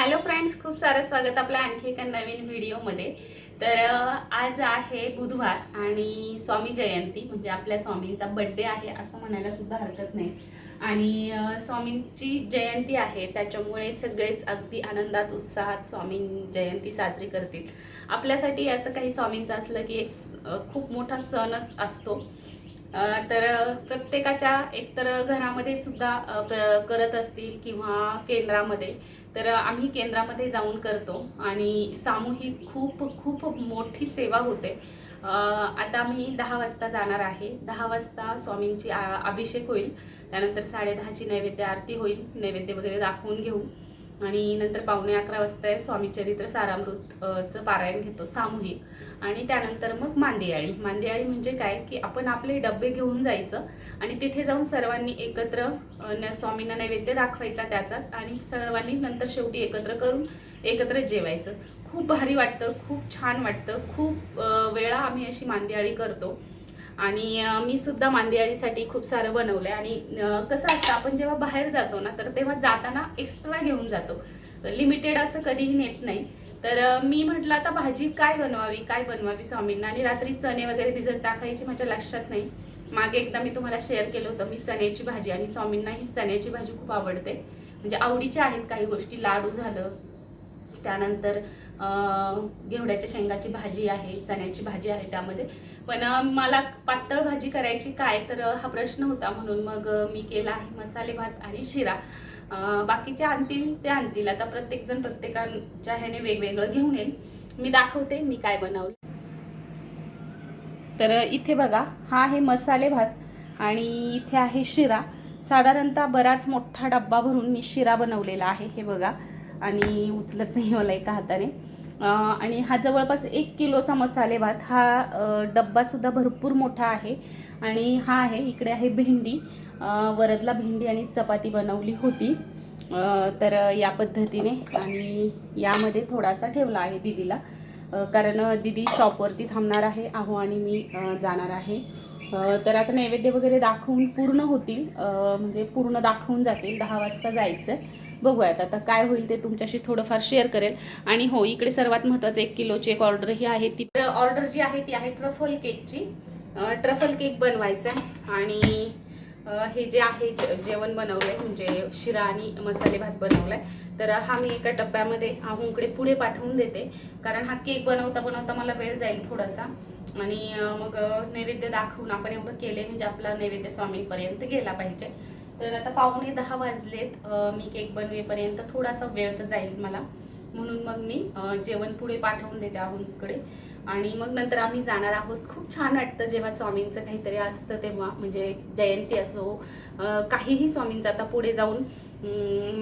Hello friends खूप सारं स्वागत आपलं आणखी एका नवीन व्हिडिओमध्ये. तर आज आहे बुधवार आणि स्वामी जयंती म्हणजे आपल्या स्वामींचा बड्डे आहे असं म्हणायला सुद्धा हरकत नाही. आणि स्वामींची जयंती आहे त्याच्यामुळे सगळेच अगदी आनंदात उत्साहात स्वामी जयंती साजरी करतील. आपल्यासाठी असं काही स्वामींचं असलं की एक खूप मोठा सणच असतो. तर प्रत्येकाच्या एकतर घरामध्ये सुद्धा करत असतील किंवा केंद्रामध्ये तर आम्ही केंद्रामध्ये जाऊन करतो आणि सामूहिक खूप खूप मोठी सेवा होते. आता मी दहा वाजता जाणार आहे. दहा वाजता स्वामींची आ- अभिषेक होईल. त्यानंतर साडेदहाची नैवेद्य आरती होईल. नैवेद्य वगैरे दाखवून घेऊ. आणि नंतर पावणे अकरा वाजता आहे स्वामी चरित्र सारामृत चं पारायण घेतो सामूहिक. आणि त्यानंतर मग मांदियाळी. मांदियाळी म्हणजे काय? की आपण आपले डबे घेऊन जायचं आणि तिथे जाऊन सर्वांनी एकत्र न- स्वामींना नैवेद्य दाखवायचा त्याचाच आणि सर्वांनी नंतर शेवटी एकत्र करून एकत्र जेवायचं. खूप भारी वाटतं खूप छान वाटतं. खूप वेळा आम्ही अशी मांदियाळी करतो. आणि मी सुद्धा मांदियाळीसाठी खूप सारं बनवलं आहे आणि कसं असतं आपण जेव्हा बाहेर जातो ना तर तेव्हा जाताना एक्स्ट्रा घेऊन जातो. लिमिटेड असं कधीही नेत नाही. तर मी म्हटलं आता भाजी काय बनवावी काय बनवावी स्वामींना? आणि रात्री चणे वगैरे भिजत टाकायची माझ्या लक्षात नाही. मागे एकदा मी तुम्हाला शेअर केलं होतं मी चण्याची भाजी आणि स्वामींना ही चण्याची भाजी खूप आवडते. म्हणजे आवडीच्या आहेत काही गोष्टी लाडू झालं. त्यानंतर घेवड्याच्या शेंगाची भाजी आहे चण्याची भाजी आहे त्यामध्ये. पण मला पातळ भाजी करायची काय तर हा प्रश्न होता म्हणून मग मी केला आहे मसाले भात आणि शिरा. बाकीचे आणतील ते आणतील. आता प्रत्येकजण प्रत्येकाच्या ह्याने वेगवेगळं घेऊन येईल. मी दाखवते मी काय बनवलं. तर इथे बघा हा आहे मसाले भात आणि इथे आहे शिरा. साधारणतः बराच मोठा डब्बा भरून मी शिरा बनवलेला आहे हे बघा. आणि उचलत नाही मला एका हाताने. आणि हा जवळपास एक किलोचा मसाले भात हा डब्बासुद्धा भरपूर मोठा आहे. आणि हा आहे इकडे आहे भेंडी. वरदला भेंडी आणि चपाती बनवली होती. तर या पद्धतीने आणि यामध्ये थोडासा ठेवला आहे दिदीला. कारण दिदी शॉपवरती थांबणार आहे. आहो आणि मी जाणार आहे. तर आता नैवेद्य वगैरे दाखवून पूर्ण होतील. म्हणजे पूर्ण दाखवून जातील. दहा वाजता जायचं. बघूयात आता काय होईल ते तुमच्याशी थोडंफार शेअर करेल. आणि हो इकडे सर्वात महत्त्वाचं एक किलोची एक ऑर्डर ही आहे. ती ऑर्डर जी आहे ती आहे ट्रफल केकची. ट्रफल केक बनवायचा आहे. आणि हे जे आहे जेवण बनवलंय म्हणजे शिरा आणि मसाले भात बनवलाय तर हा मी एका डब्यामध्ये आहूकडे पुढे पाठवून देते. कारण हा केक बनवता बनवता मला वेळ जाईल थोडासा. आणि मग नैवेद्य दाखवून आपण एवढं केले म्हणजे आपला नैवेद्य स्वामीपर्यंत गेला पाहिजे. तर आता पावणे दहा वाजलेत. मी केक बनवेपर्यंत थोडासा वेळ तर जाईल मला. म्हणून मग मी जेवण पुढे पाठवून देते आहूंकडे आणि मग नंतर आम्ही जाणार आहोत. खूप छान वाटतं जेव्हा स्वामींचं काहीतरी असतं तेव्हा म्हणजे जयंती असो काहीही स्वामींचं. आता पुढे जाऊन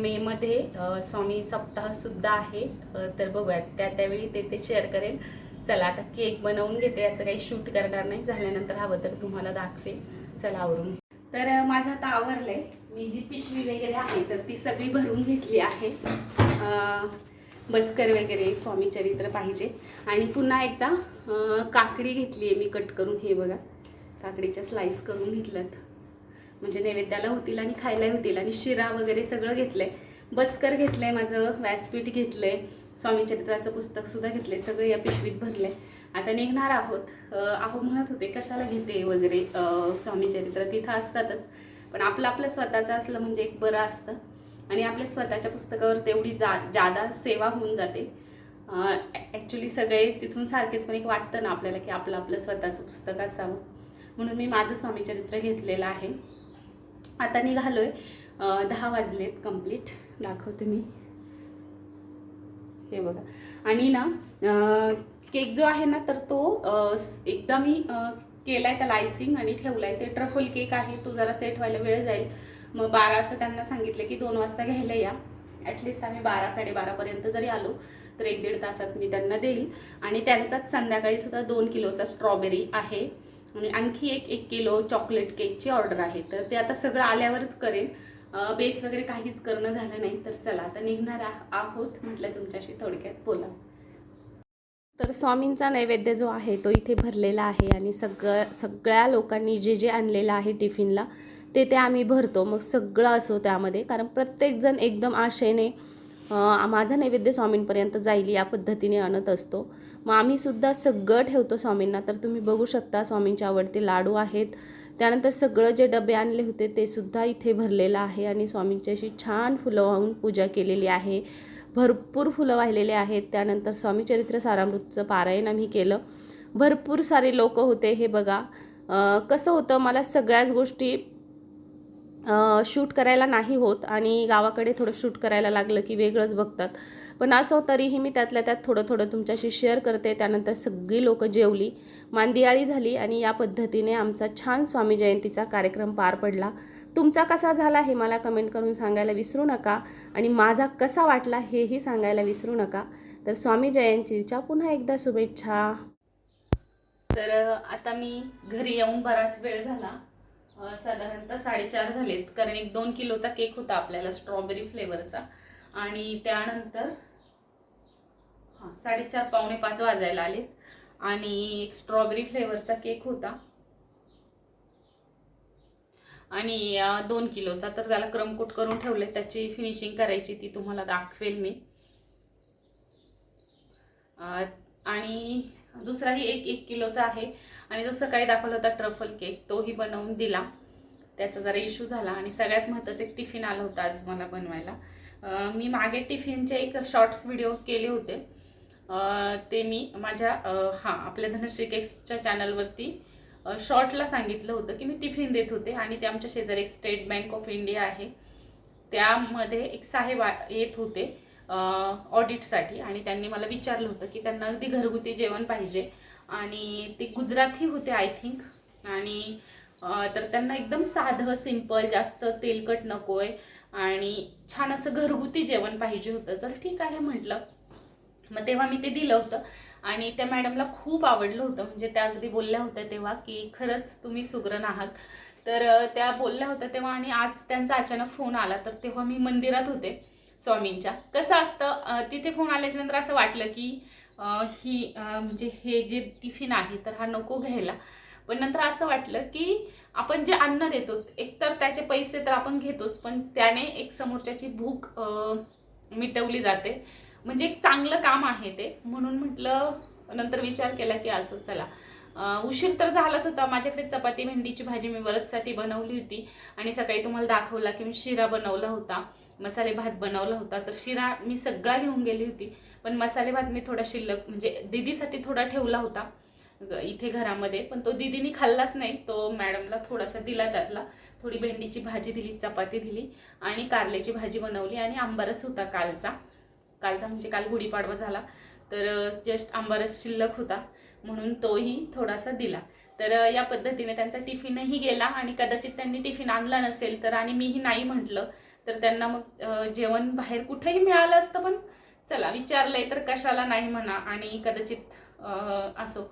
मेमध्ये स्वामी सप्ताहसुद्धा आहे. तर बघूयात. त्या त्यावेळी ते ते शेअर करेल. चला आता केक बनवून घेते. याचं काही शूट करणार नाही. झाल्यानंतर हवं तर तुम्हाला दाखवेल. चला आवरून. तर माझं आता आवरलंय. मी जी पिशवी वगैरे आहे तर ती सगळी भरून घेतली आहे. बस्कर वगैरे स्वामी चरित्र पाहिजे. आणि पुन्हा एकदा काकडी घेतली आहे मी कट करून हे बघा. काकडीच्या स्लाईस करून घेतल्यात. म्हणजे नैवेद्याला होतील आणि खायला होतील. आणि शिरा वगैरे सगळं घेतलं आहे बस्कर आहे माझं व्यासपीठ घेतलं स्वामी चरित्राचं पुस्तकसुद्धा घेतलं आहे सगळं या पिशवीत भरलं आहे आता निघणार आहोत. आहो म्हणत होते कशाला घेते वगैरे? स्वामीचरित्र स्वामी चरित्र तिथं असतातच. पण आपलं आपलं स्वतःचं असलं म्हणजे एक बरं असतं. आणि आपल्या स्वतःच्या पुस्तकावर तेवढी जा जादा सेवा होऊन जाते. ॲक्च्युली सगळे तिथून सारखेच पण एक वाटतं ना आपल्याला की आपलं आपलं स्वतःचं पुस्तक असावं. म्हणून मी माझं स्वामीचरित्र घेतलेलं आहे. आता निघालो आहे दहा वाजलेत कंप्लीट दाखवते मी. हे बघा. आणि ना केक जो आहे ना तर तो एकदा मी केला आहे त्याला आयसिंग आणि ठेवलाय. ते ट्रफल केक आहे. तो जरा सेट व्हायला वेळ जाईल. मग बाराचं त्यांना सांगितलं की दोन वाजता घ्यायला या. ॲटलिस्ट आम्ही बारा साडेबारापर्यंत जरी आलो तर एक दीड तासात मी त्यांना देईल. आणि त्यांचाच संध्याकाळी सुद्धा दोन किलोचा स्ट्रॉबेरी आहे. आणि आणखी एक एक किलो चॉकलेट केकची ऑर्डर आहे. तर ते आता सगळं आल्यावरच करेन बेस वगैरे काहीच करणं झालं नाही तर चला आता निघणार आहोत म्हटलं तुमच्याशी थोडक्यात बोला. तर स्वामींचा नैवेद्य जो आहे तो इथे भरलेला आहे. आणि सगळं सगळ्या लोकांनी जे जे आणलेलं आहे टिफिनला ते ते आम्ही भरतो. मग सगळं असो त्यामध्ये. कारण प्रत्येकजण एकदम आशेने माझा नैवेद्य स्वामींपर्यंत जाईल या पद्धतीने आणत असतो. मग आम्हीसुद्धा सगळं ठेवतो स्वामींना. तर तुम्ही बघू शकता स्वामींचे आवडते लाडू आहेत. त्यानंतर सगळं जे डबे आणले होते ते सुद्धा इथे भरलेलं आहे आणि स्वामींची अशी छान फुलं वाहून पूजा केलेली आहे. भरपूर फुलं वाहिलेले आहेत. त्यानंतर स्वामी चरित्र सारामृतचं पारायण आम्ही केलं. भरपूर सारे लोक होते हे बघा. कसं होतं मला सगळ्याच गोष्टी शूट करायला नाही होत आणि गावाकडे थोडं शूट करायला लागलं की वेगळंच बघतात. पण असो तरीही मी त्यातल्या त्यात थोडं थोडं तुमच्याशी शेअर करते. त्यानंतर सगळी लोकं जेवली मांदियाळी झाली आणि या पद्धतीने आमचा छान स्वामी जयंतीचा कार्यक्रम पार पडला. तुमचा कसा झाला हे मला कमेंट करून सांगायला विसरू नका आणि माझा कसा वाटला हेही सांगायला विसरू नका. तर स्वामी जयंतीच्या पुन्हा एकदा शुभेच्छा. तर आता मी घरी येऊन बराच वेळ झाला. साधारणतः साडेचार झालेत. कारण एक दोन किलोचा केक होता आपल्याला स्ट्रॉबेरी फ्लेवरचा आणि त्यानंतर हां साडेचार पावणे पाच वाजायला आलेत. आणि एक स्ट्रॉबेरी फ्लेवरचा केक होता. आणि दोन किलोचा. तर त्याला क्रमकोट करून ठेवले त्याची फिनिशिंग करायची ती तुम्हाला दाखवेल मी. आणि दुसराही एक एक किलोचा आहे. आणि जो सकाळी दाखवला होता ट्रफल केक तोही बनवून दिला. त्याचा जरा इश्यू झाला आणि सगळ्यात महत्त्वाचं एक टिफिन आलं होता आज मला बनवायला. मी मागे टिफिनचे एक शॉर्ट्स व्हिडिओ केले होते. ते मी माझ्या हां आपल्या धनश्री केक्सच्या चॅनलवरती शॉर्टला सांगितलं होतं की मी टिफिन देत होते आणि ते आमच्या शेजारी एक स्टेट बँक ऑफ इंडिया आहे. त्यामध्ये एक साहेब येत होते ऑडिटसाठी आणि त्यांनी मला विचारलं होतं की त्यांना अगदी घरगुती जेवण पाहिजे. आणि ते गुजराती होते आय थिंक आणि तर त्यांना एकदम साधं सिंपल जास्त तेलकट नको आहे आणि छान असं घरगुती जेवण पाहिजे होतं. तर ठीक आहे म्हटलं. मग तेव्हा मी ते दिलं होतं. आणि त्या मॅडमला खूप आवडलं होतं. म्हणजे त्या अगदी बोलल्या होत्या तेव्हा की खरंच तुम्ही सुग्रण आहात. तर त्या बोलल्या होत्या तेव्हा आणि आज त्यांचा अचानक फोन आला. तर तेव्हा मी मंदिरात होते स्वामींच्या. कसं असतं तिथे फोन आल्याच्यानंतर असं वाटलं की ही म्हणजे हे जे टिफिन आहे तर हा नको घ्यायला. पण नंतर असं वाटलं की आपण जे अन्न देतो एकतर त्याचे पैसे तर आपण घेतोच पण त्याने एक समोरच्याची भूक मिटवली जाते. म्हणजे एक चांगलं काम आहे ते. म्हणून म्हटलं नंतर विचार केला की असं चला. उशीर तर झालाच होता. माझ्याकडे चपाती भेंडीची भाजी मी वरदसाठी बनवली होती. आणि सकाळी तुम्हाला दाखवला की मी शिरा बनवला होता. मसाले भात बनवला होता तर शिरा मी सगळा घेऊन गेली होती. पण मसाले भात मी थोडा शिल्लक म्हणजे दीदीसाठी थोडा ठेवला होता इथे घरामध्ये. पण तो दिदीने खाल्लाच नाही तो मॅडमला थोडासा दिला त्यातला. थोडी भेंडीची भाजी दिली चपाती दिली आणि कारल्याची भाजी बनवली आणि आंबारस होता कालचा. कालचा म्हणजे काल गुढीपाडवा झाला तर जस्ट आंबारस शिल्लक होता म्हणून तोही थोडासा दिला. तर या पद्धतीने त्यांचा टिफिनही गेला आणि कदाचित त्यांनी टिफिन आणला नसेल तर आणि मीही नाही म्हटलं तर त्यांना मग जेवण बाहेर कुठेही मिळालं असतं पण चला विचारलंय तर कशाला नाही म्हणा आणि कदाचित असो.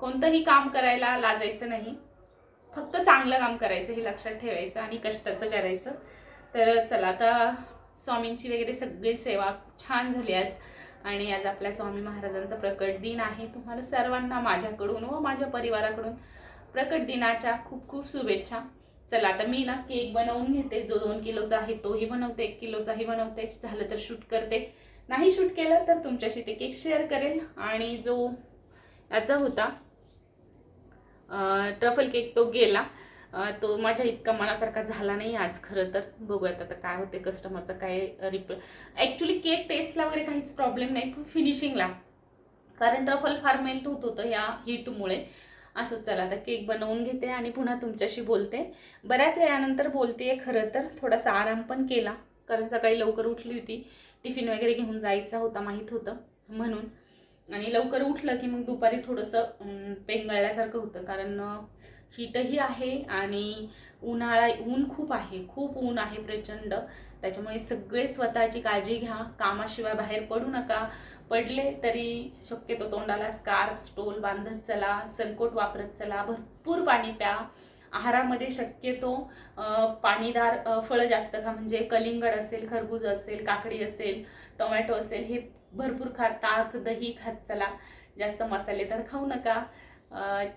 कोणतंही काम करायला लाजायचं नाही. फक्त चांगलं काम करायचं हे लक्षात ठेवायचं आणि कष्टाचं करायचं. तर चला आता स्वामींची वगैरे सगळी सेवा छान झाली आज. आणि आज आपल्या स्वामी महाराजांचा प्रकट दिन आहे. तुम्हाला सर्वांना माझ्याकडून व माझ्या परिवाराकडून प्रकट दिनाच्या खूप खूप शुभेच्छा. चला आता मी ना केक बनवून घेते. जो दोन किलोचा आहे तोही बनवते एक किलोचाही बनवते. झालं तर शूट करते. नाही शूट केलं तर तुमच्याशी ते केक शेअर करेल आणि जो याचा होता ट्रफल केक तो गेला. तो माझ्या इतका मनासारखा झाला नाही आज खरं तर. बघूयात आता काय होते कस्टमरचा काय रिप्ल ॲक्च्युली केक टेस्टला वगैरे काहीच प्रॉब्लेम नाही पण फिनिशिंगला कारण ट्रफल फार मेल्ट होत होतं ह्या हीटमुळे असं चला आता केक बनवून घेते आणि पुन्हा तुमच्याशी बोलते. बऱ्याच वेळानंतर बोलते खरं तर थोडासा आराम पण केला कारण सकाळी लवकर उठली होती. टिफिन वगैरे घेऊन जायचा होता माहीत होतं म्हणून. आणि लवकर उठलं की मग दुपारी थोडंसं अं, पेंगळल्यासारखं होतं कारण हीटही आहे आणि उन्हाळा ऊन खूप आहे खूप ऊन आहे प्रचंड. त्याच्यामुळे सगळे स्वतःची काळजी घ्या. कामाशिवाय बाहेर पडू नका. पडले तरी शक्यतो तोंडाला स्कार्फ स्टोल बांधत चला सनकोट वापरत चला. भरपूर पाणी प्या. आहारामध्ये शक्यतो पाणीदार फळं जास्त खा. म्हणजे कलिंगड असेल खरबूज असेल काकडी असेल टोमॅटो असेल हे भरपूर खा. ताक दही खात चला. जास्त मसाले तर खाऊ नका.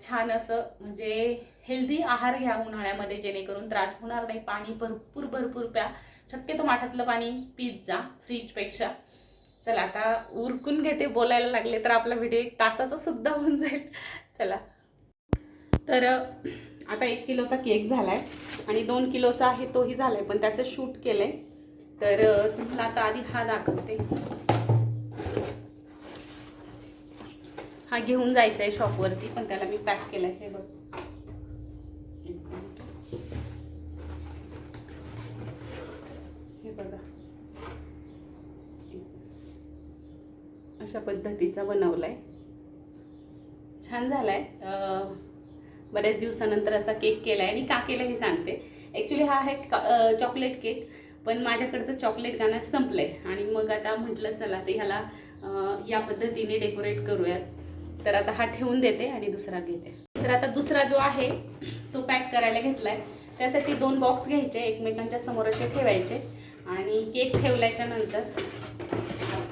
छान असं म्हणजे हेल्दी आहार घ्या उन्हाळ्यामध्ये जेणेकरून त्रास होणार नाही. पाणी भरपूर भरपूर प्या. शक्यतो माठातलं पाणी पीत जा फ्रीजपेक्षा चला आता उरकून घेते बोलायला लागले तर आपला व्हिडिओ एक तासाचा सुद्धा होऊन जाईल. चला. तर आता एक किलोचा केक झाला आहे आणि दोन किलोचा आहे तोही झाला आहे पण त्याचं शूट केलं आहे तर तुम्हाला आता आधी हा दाखवते. हा घेऊन जायचा आहे शॉपवरती पण त्याला मी पॅक केलं आहे हे बघ एक मिनिट. हे बघा अशा पद्धतीचा बनवला आहे छान झाला आहे बऱ्याच दिवसानंतर असा केक केला आहे आणि का केलं हे सांगते. ॲक्च्युली हा आहे का- चॉकलेट केक पण माझ्याकडचं चॉकलेट गाणं संपलं आहे आणि मग आता म्हटलं चला ते ह्याला या पद्धतीने डेकोरेट करूयात. तर आता हा ठेवून देते आणि दुसरा घेते. तर आता दुसरा जो आहे तो पॅक करायला घेतला आहे त्यासाठी दोन बॉक्स घ्यायचे एकमेकांच्या समोर असे ठेवायचे. आणि केक ठेवल्याच्या नंतर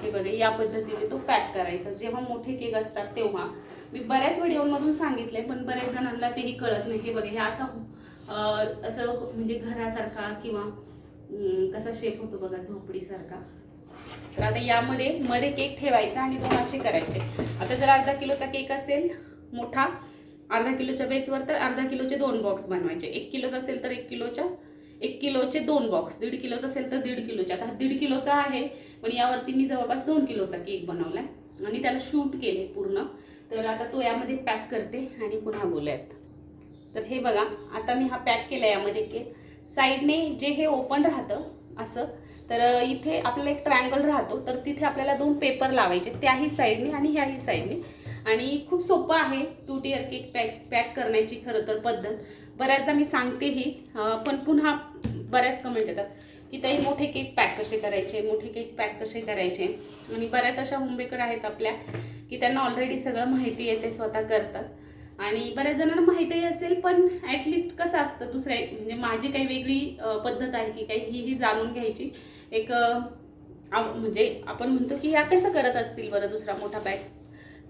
हे बघा या पद्धतीने तो पॅक करायचा. जेव्हा मोठे केक असतात तेव्हा. मी बऱ्याच व्हिडिओमधून सांगितले पण बऱ्याच जणांना तेही कळत नाही. हे बघा हे असं असं म्हणजे घरासारखा किंवा कसा शेप होतो बघा झोपडीसारखा. तर आता यामध्ये मध्ये केक ठेवायचा आणि दोन असे करायचे. आता जर अर्धा किलोचा केक असेल मोठा अर्धा किलोच्या बेसवर तर अर्धा किलोचे दोन बॉक्स बनवायचे. एक किलोचा असेल तर एक किलोच्या एक किलोचे दोन बॉक्स दीड किलोचा असेल तर दीड किलोचे. आता हा दीड किलोचा आहे पण यावरती मी जवळपास दोन किलोचा केक बनवलाय. आणि त्याला शूट केले पूर्ण. तर आता तो यामध्ये पॅक करते आणि पुन्हा बोलूयात. तर हे बघा आता मी हा पॅक केला यामध्ये केक. साईडने जे हे ओपन राहतं असं तर इथे आपल्याला एक ट्रायंगल राहतो. तर तिथे आपल्याला दोन पेपर लावायचे. त्याही साईडने आणि ह्याही साईडने आणि खूप सोपं आहे two tier cake pack pack करण्याची खरं तर पद्धत. बऱ्याचदा मी सांगतेही. पण पुन्हा बऱ्याच कमेंट येतात की ताई मोठे केक पॅक कसे करायचे? मोठे केक पॅक कसे करायचे? आणि बऱ्याच अशा होमबेकर आहेत आपल्या की त्यांना ऑलरेडी सगळं माहिती आहे ते स्वतः करतात. आणि बऱ्याच जणांना माहितीही असेल पण ॲटलिस्ट कसं असतं दुसऱ्या म्हणजे माझी काही वेगळी पद्धत आहे की काही ही ही जाणून घ्यायची. एक आव- म्हणजे आपण म्हणतो की ह्या कसं करत असतील बरं दुसरा मोठा पॅक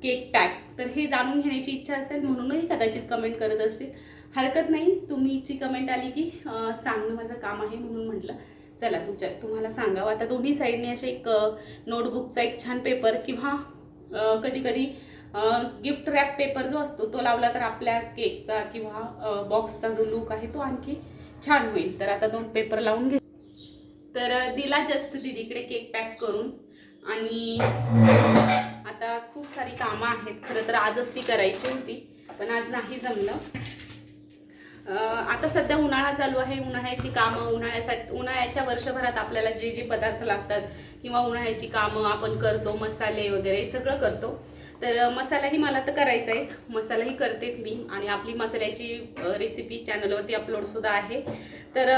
केक पॅक तर हे जाणून घेण्याची इच्छा असेल म्हणूनही कदाचित कमेंट करत असतील. हरकत नाही. तुमची कमेंट आली की सांगणं माझं काम आहे म्हणून म्हटलं. चला तुमच्या तुम्हाला सांगावं. आता दोन्ही साईडने असे एक नोटबुकचा एक छान पेपर किंवा कधी कधी गिफ्ट रॅप पेपर जो असतो तो लावला तर आपल्या केकचा किंवा बॉक्सचा जो लुक आहे तो आणखी छान होईल. तर आता दोन पेपर लावून घे. तर दिला जस्ट दीदीकडे केक पॅक करून. आणि आता खूप सारी कामं आहेत. खरं तर आजच ती करायची होती पण आज नाही जमलं. आता सध्या उन्हाळा चालू आहे. उन्हाळ्याची कामं उन्हाळ्यासाठी उन्हाळ्याच्या वर्षभरात आपल्याला जे जे पदार्थ लागतात किंवा उन्हाळ्याची कामं आपण करतो मसाले वगैरे सगळं करतो. तर मसालाही मला तर करायचा मसालाही करतेच मी आणि आपली मसाल्याची रेसिपी चॅनलवरती अपलोडसुद्धा आहे. तर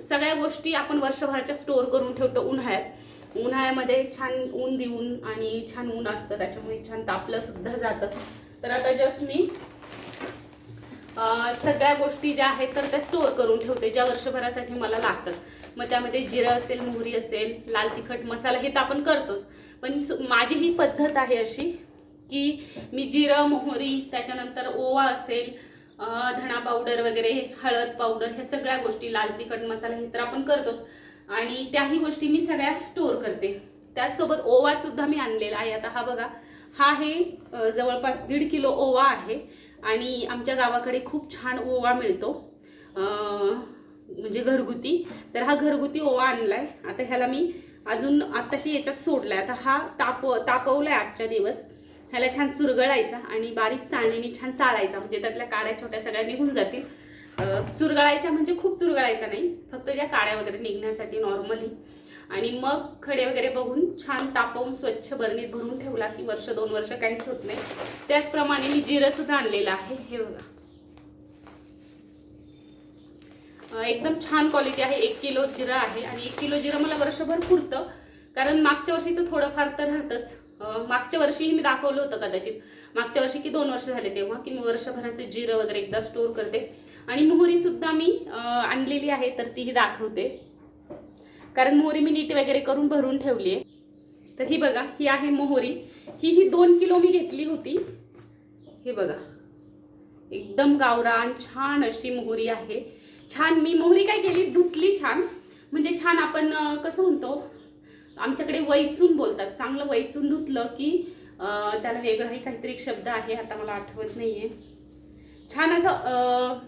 सगळ्या गोष्टी आपण वर्षभराच्या स्टोअर करून ठेवतो उन्हाळ्यात. उन्हाळ्यामध्ये छान ऊन देऊन आणि छान ऊन असतं. त्याच्यामुळे छान तापलं सुद्धा जातं. तर आता जस्ट मी सगळ्या गोष्टी ज्या आहेत तर त्या स्टोअर करून ठेवते ज्या वर्षभरासाठी मला लागतात. मग त्यामध्ये जिरं असेल मोहरी असेल लाल तिखट मसाला हे तर आपण करतोच. पण सु- माझी ही पद्धत आहे अशी की मी जिरं मोहरी त्याच्यानंतर ओवा असेल धणा पावडर वगैरे हळद पावडर ह्या सगळ्या गोष्टी लाल तिखट मसाला हे तर आपण करतोच. आणि त्याही गोष्टी मी सगळ्या स्टोअर करते. त्याचसोबत ओवासुद्धा मी आणलेला आहे. आता हा बघा हा आहे जवळपास दीड किलो ओवा आहे. आणि आमच्या गावाकडे खूप छान ओवा मिळतो. म्हणजे घरगुती. तर हा घरगुती ओवा आणलाय. आता ह्याला मी अजून आत्ताशी याच्यात सोडला आहे आता हा ताप आहे आजच्या दिवस. ह्याला छान चुरगळायचा आणि बारीक चाळणीने छान चाळायचा. म्हणजे त्यातल्या काड्या छोट्या सगळ्या निघून जातील. चुरगळायच्या म्हणजे खूप चुरगळायचा नाही. फक्त ज्या काड्या वगैरे निघण्यासाठी नॉर्मली आणि मग खडे वगैरे बघून छान तापवून स्वच्छ बरणीत भरून ठेवला की वर्ष दोन वर्ष काहीच होत नाही. त्याचप्रमाणे मी जिरं सुद्धा आणलेलं आहे. हे बघा. एकदम छान क्वालिटी आहे. एक किलो जिरं आहे आणि एक किलो जिरं मला वर्षभर पुरतं. कारण मागच्या वर्षीचं थोडंफार तर राहतंच. मागच्या वर्षीही मी दाखवलं होतं कदाचित. मागच्या वर्षी की दोन वर्ष झाले तेव्हा की मी वर्षभराचं जिरं वगैरे एकदा स्टोअर करते. आणि मोहरीसुद्धा मी आणलेली आहे तर तीही दाखवते. कारण मोहरी मी नीट वगैरे करून भरून ठेवली आहे तर ही बघा ही आहे मोहरी. ही ही दोन किलो मी घेतली होती. हे बघा. एकदम गावरान छान अशी मोहरी आहे. छान मी मोहरी काय केली? धुतली छान. म्हणजे छान आपण कसं म्हणतो? आमच्याकडे वैचून बोलतात. चांगलं वैचून धुतलं की त्याला वेगळाही काहीतरी शब्द आहे. आता मला आठवत नाहीये. छान असं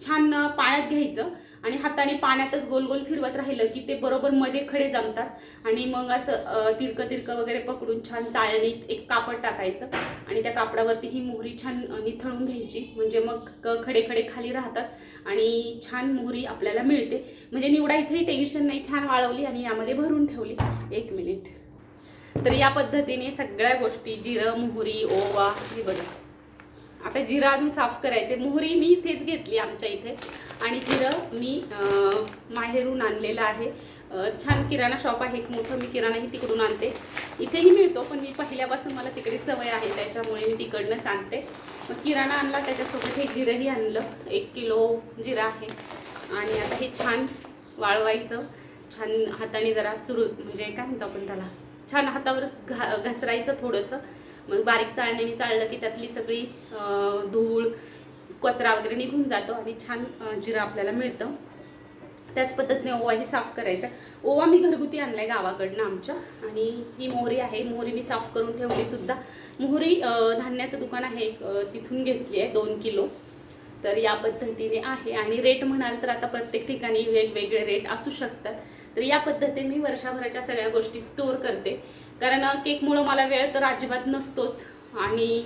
छान पाण्यात घ्यायचं. आणि हाताने पाण्यातच गोल गोल फिरवत राहिलं की ते बरोबर मध्ये खडे जमतात. आणि मग असं तिरकं तिरकं वगैरे पकडून छान चाळणीत एक कापड टाकायचं. आणि त्या कापडावरती ही मोहरी छान निथळून घ्यायची. म्हणजे मग खडे खडे खाली राहतात. आणि छान मोहरी आपल्याला मिळते. म्हणजे निवडायचंही टेन्शन नाही. छान वाळवली आणि यामध्ये भरून ठेवली. एक मिनिट तर या पद्धतीने सगळ्या गोष्टी जिरं मोहरी ओवा हे बघा. आता जिरा अजून साफ करायचे. मोहरी मी इथेच घेतली आमच्या इथे. आणि जिरं मी माहेरून आणलेलं आहे. छान किराणा शॉप आहे. एक मोठं मी किराणाही तिकडून आणते. इथेही मिळतो पण मी पहिल्यापासून मला तिकडे सवय आहे. त्याच्यामुळे मी तिकडनंच आणते. मग किराणा आणला त्याच्यासोबत हे जिरंही आणलं. एक किलो जिरं आहे. आणि आता हे छान वाळवायचं. छान हाताने जरा चुरू म्हणजे काय म्हणतो आपण त्याला? छान हातावर घा घसरायचं थोडंसं. मग बारीक चाळण्याने चाळलं की त्यातली सगळी धूळ कचरा वगैरे निघून जातो आणि छान जिरं आपल्याला मिळतं. त्याच पद्धतीने ओवाही साफ करायचा. ओवा मी घरगुती आणलाय गावाकडनं आमच्या आणि ही मोहरी आहे. मोहरी मी साफ करून ठेवली सुद्धा. मोहरी धान्याचं दुकान आहे तिथून घेतली आहे दोन किलो. तर या पद्धतीने आहे आणि रेट म्हणाल तर आता प्रत्येक ठिकाणी वेगवेगळे रेट असू शकतात. तर या पद्धतीने मी वर्षभराच्या सगळ्या गोष्टी स्टोअर करते. कारण केकमुळं मला वेळ तर अजिबात नसतोच. आणि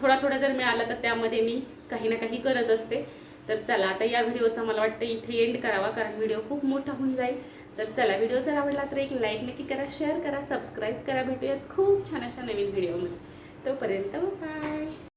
थोडा थोडा जर मिळाला तर त्यामध्ये मी काही ना काही करत असते. तर चला आता या व्हिडिओचा मला वाटतं इथे एंड करावा कारण व्हिडिओ खूप मोठा होऊन जाईल. तर चला व्हिडिओ जर आवडला तर एक लाईक नक्की करा शेअर करा सबस्क्राईब करा. भेटूयात खूप छान अशा नवीन व्हिडिओमध्ये तोपर्यंत बाय